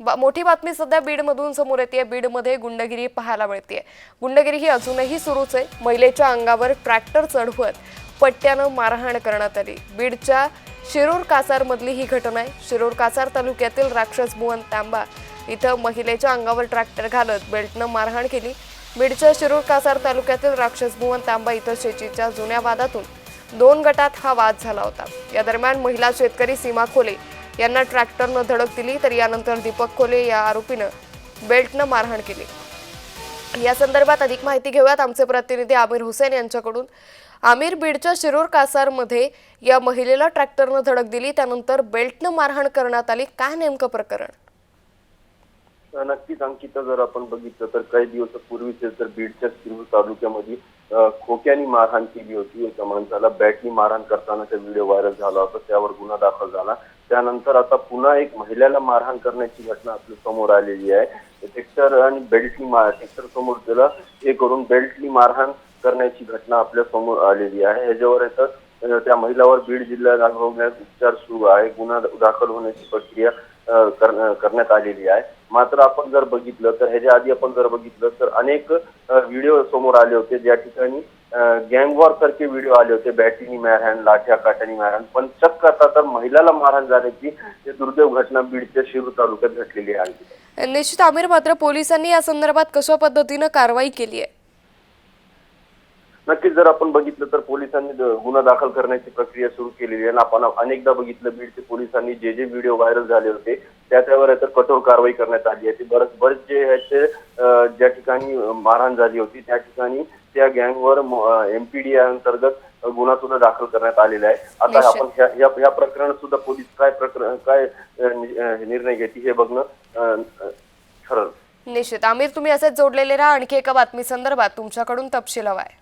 बा- मोठी बातमी सध्या बीडमधून समोर येते. बीडमध्ये गुंडगिरी पाहायला मिळते. गुंडगिरी ही अजूनही सुरूच आहे. महिलेच्या अंगावर ट्रॅक्टर चढवत पट्ट्यानं मारहाण करण्यात आली. बीडच्या शिरूर कासारमधली ही घटना आहे. शिरूर कासार तालुक्यातील राक्षस भुवन तांबा इथं महिलेच्या अंगावर ट्रॅक्टर घालत बेल्टनं मारहाण केली. बीडच्या शिरूर कासार तालुक्यातील राक्षस भुवन तांबा इथं शेतीच्या जुन्या वादातून दोन गटात हा वाद झाला होता. या दरम्यान महिला शेतकरी सीमा खोले यांना ट्रॅक्टरनं धडक दिली तर यानंतर दीपक खोले या आरोपीनं बेल्टनं मारहाण केली. या संदर्भात अधिक माहिती घेऊयात. आमचे प्रतिनिधी आमिर हुसेन यांच्याकडून. आमिर बीडच्या शिरूर कासारमध्ये या महिलेला ट्रॅक्टरनं धडक दिली त्यानंतर बेल्टनं मारहाण करण्यात आली. काय नेमकं प्रकरण? नक्कीच अंकिता जर आपण बघितलं तर काही दिवसापूर्वीच तर बीडच्या सिरूर तालुक्यामध्ये खोक्यानी मारहाण केली होती एका माणसाला. बॅटनी मारहाण करतानाचा व्हिडिओ व्हायरल झाला होता. त्यावर गुन्हा दाखल झाला. त्यानंतर आता पुन्हा एक महिलेला मारहाण करण्याची घटना आपल्यासमोर आलेली आहे. ट्रॅक्टर आणि बेल्टनी मार ट्रॅक्टर समोर त्याला हे करून बेल्टनी मारहाण करण्याची घटना आपल्यासमोर आलेली आहे. ह्याच्यावर येतं त्या महिलावर बीड जिल्ह्यात उपचार सुरू आहे. गुन्हा दाखल होण्याची प्रक्रिया करण्यात आलेली आहे. मात्र आपण जर बघितलं तर ह्याच्या आधी आपण जर बघितलं तर अनेक व्हिडिओ समोर आले होते. ज्या ठिकाणी गँगवॉर सारखे व्हिडिओ आले होते. बॅटीनी मारहाण लाठ्या काट्यानी मारहाण. पण चक्क आता तर महिलाला मारहाण झाल्याची दुर्दैव घटना बीडच्या शिरूर तालुक्यात घडलेली आहे निश्चित आमिर मात्र पोलिसांनी या संदर्भात कशा पद्धतीनं कारवाई केली आहे? नक्कीच जर आपण बघितलं तर पोलिसांनी गुन्हा दाखल करण्याची प्रक्रिया सुरू केलेली आहे. आपण अनेकदा बघितलं बीडचे पोलिसांनी जे जे व्हिडिओ व्हायरल झाले होते त्या त्यावर तर कठोर कारवाई करण्यात आली आहे. ते बरेच बरेच जे अं, ज्या ठिकाणी मारहाण झाली होती त्या ठिकाणी त्या गँगवर एमपीडी अंतर्गत गुन्हा सुद्धा दाखल करण्यात आलेला आहे. आता. आपण ह्या- या प्रकरणात सुद्धा पोलीस काय प्रकरण काय निर्णय घेतील हे बघणं ठरलं. निश्चित. आमिर तुम्ही असेच जोडलेले राहा. आणखी एका बातमी संदर्भात तुमच्याकडून तपशील हवाय